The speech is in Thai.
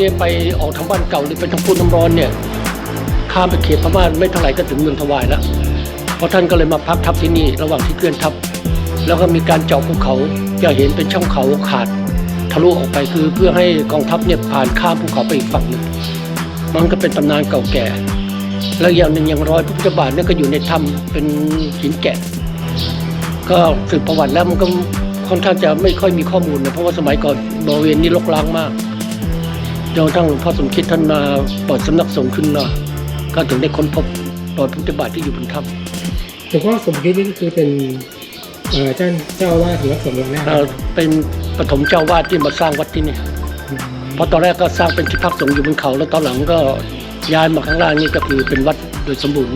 เนี่ยไปออกทางบ้านเก่าหรือไปทางพูนน้ำร้อนเนี่ยข้ามไปเขตพม่าไม่เท่าไหร่ก็ถึงเมืองถวายแล้วเพราะท่านก็เลยมาพักทับที่นี่ระหว่างที่เคลื่อนทัพแล้วก็มีการเจาะภูเขาจะเห็นเป็นช่องเขาขาดทะลุออกไปคือเพื่อให้กองทัพเนี่ยผ่านข้ามภูเขาไปอีกฝั่งหนึ่งมันก็เป็นตำนานเก่าแก่ แล้วอย่างหนึ่งอย่างรอยพระพุทธบาทเนี่ยก็อยู่ในถ้ำเป็นหินแกะ ก็สืบประวัติแล้วมันก็ค่อนข้างจะไม่ค่อยมีข้อมูลนะเพราะว่าสมัยก่อนบริเวณนี้รกร้างมาก จนกระทั่งหลวงพ่อสมคิดท่านมาเปิดสำนักสงฆ์ขึ้นมาก็ถึงได้ค้นพบรอยพระพุทธบาทที่อยู่บนถ้ำหลวงพ่อสมคิดนี่ก็คือเป็นเอ่อเจ้าเจ้าอาวาสหรือว่าสมเด็จแรกเอ่อเป็นปฐมเจ้าวาดที่มาสร้างวัดที่นี่เพราะตอนแรกก็สร้างเป็นที่พักสงฆ์อยู่บนเขา แล้วตอนหลังก็ย้ายมาข้างล่างนี่ก็คือเป็นวัดโดยสมบูรณ์อ